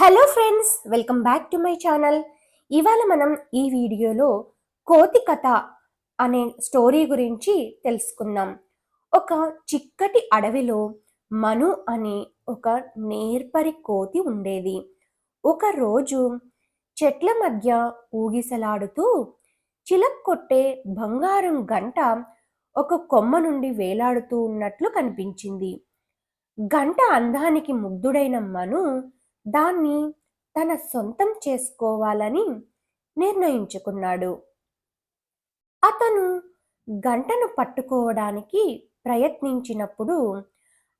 Hello friends welcome back to my channel ఇవాళ మనం ఈ వీడియోలో కోతి కథ అనే స్టోరీ గురించి తెలుసుకుందాం. ఒక చిక్కటి అడవిలో మను అనే ఒక నేర్పరి కోతి ఉండేది. ఒక రోజు చెట్ల మధ్య ఊగిసలాడుతూ చిలక్ కొట్టే బంగారం గంట ఒక కొమ్మ నుండి వేలాడుతూ ఉన్నట్లు కనిపించింది. గంట అందానికి ముగ్ధుడైన మను దాన్ని తన సొంతం చేసుకోవాలని నిర్ణయించుకున్నాడు. అతను గంటను పట్టుకోవడానికి ప్రయత్నించినప్పుడు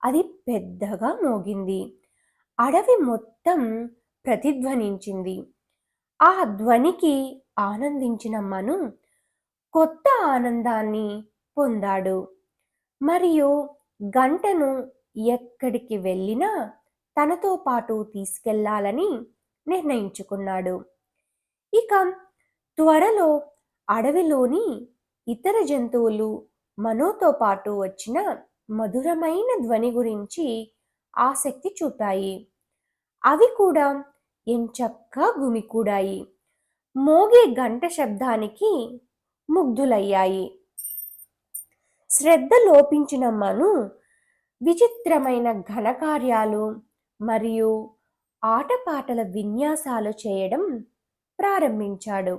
అది పెద్దగా మోగింది. అడవి మొత్తం ప్రతిధ్వనించింది. ఆ ధ్వనికి ఆనందించిన మను కొత్త ఆనందాన్ని పొందాడు. మరియు గంటను ఎక్కడికి వెళ్ళినా తనతో పాటు తీసుకెళ్ళాలని నిర్ణయించుకున్నాడు. ఇక త్వరలో అడవిలోని ఇతర జంతువులు మనోతో పాటు వచ్చిన మధురమైన ధ్వని గురించి ఆసక్తి చూపాయి. అవి కూడా ఎంచక్కా గుమికూడాయి. మోగే గంట శబ్దానికి ముగ్ధులయ్యాయి. శ్రద్ధ లోపించిన మను విచిత్రమైన ఘనకార్యాలు మరియు ఆటపాటల విన్యాసాలు చేయడం ప్రారంభించాడు.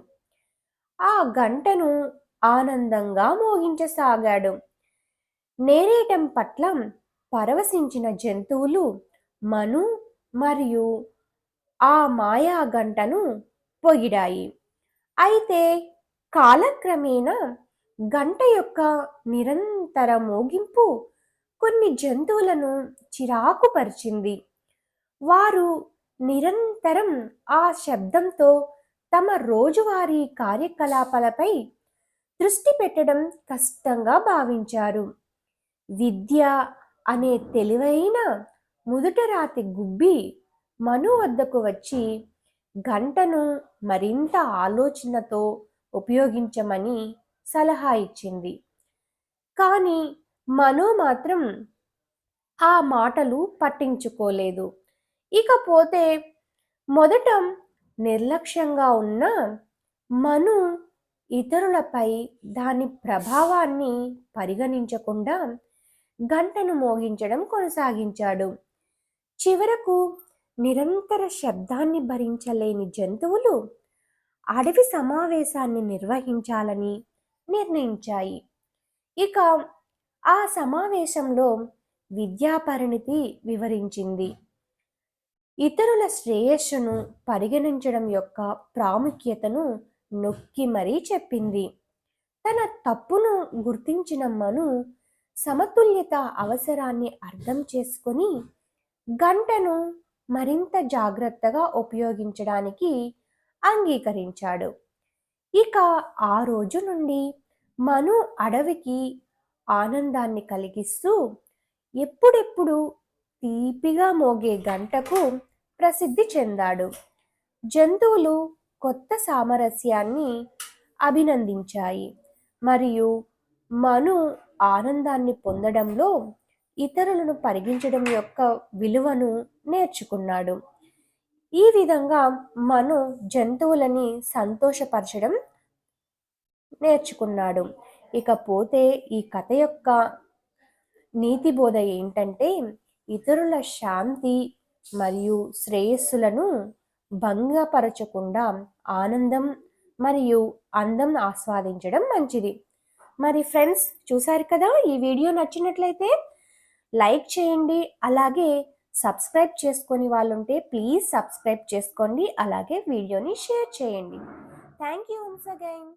ఆ గంటను ఆనందంగా మోగించసాగాడు నేరేటం పట్ల పరవశించిన జంతువులు మను మరియు ఆ మాయా గంటను పొగిడాయి. అయితే కాలక్రమేణా గంట యొక్క నిరంతర మోగింపు కొన్ని జంతువులను చిరాకుపరిచింది. వారు నిరంతరం ఆ శబ్దంతో తమ రోజువారీ కార్యకలాపాలపై దృష్టి పెట్టడం కష్టంగా భావించారు. విద్య అనే తెలివైన ముదుటరాతి గుబ్బి మను వద్దకు వచ్చి గంటను మరింత ఆలోచనతో ఉపయోగించమని సలహా ఇచ్చింది. కానీ మను మాత్రం ఆ మాటలు పట్టించుకోలేదు. ఇకపోతే మొదట నిర్లక్ష్యంగా ఉన్న మను ఇతరులపై దాని ప్రభావాన్ని పరిగణించకుండా గంటను మోగించడం కొనసాగించాడు. చివరకు నిరంతర శబ్దాన్ని భరించలేని జంతువులు అడవి సమావేశాన్ని నిర్వహించాలని నిర్ణయించాయి. ఇక ఆ సమావేశంలో విద్యాపరిణితి వివరించింది. ఇతరుల శ్రేయస్సును పరిగణించడం యొక్క ప్రాముఖ్యతను నొక్కి మరీ చెప్పింది. తన తప్పును గుర్తించిన మను సమతుల్యత అవసరాన్ని అర్థం చేసుకొని గంటను మరింత జాగ్రత్తగా ఉపయోగించడానికి అంగీకరించాడు. ఇక ఆ రోజు నుండి మను అడవికి ఆనందాన్ని కలిగిస్తూ ఎప్పుడెప్పుడు తీపిగా మోగే గంటకు ప్రసిద్ధి చెందాడు. జంతువులు కొత్త సామరస్యాన్ని అభినందించాయి. మరియు మను ఆనందాన్ని పొందడంలో ఇతరులను పరిగించడం యొక్క విలువను నేర్చుకున్నాడు. ఈ విధంగా మను జంతువులని సంతోషపరచడం నేర్చుకున్నాడు. ఇకపోతే ఈ కథ యొక్క నీతి బోధ ఏంటంటే ఇతరుల శాంతి మరియు శ్రేయస్సులను భంగపరచకుండా ఆనందం మరియు అందం ఆస్వాదించడం మంచిది. మరి ఫ్రెండ్స్ చూసారు కదా? ఈ వీడియో నచ్చినట్లయితే లైక్ చేయండి అలాగే సబ్స్క్రైబ్ చేసుకొని వాళ్ళు ఉంటే ప్లీజ్ సబ్స్క్రైబ్ చేసుకోండి అలాగే వీడియోని షేర్ చేయండి. Thank you once again.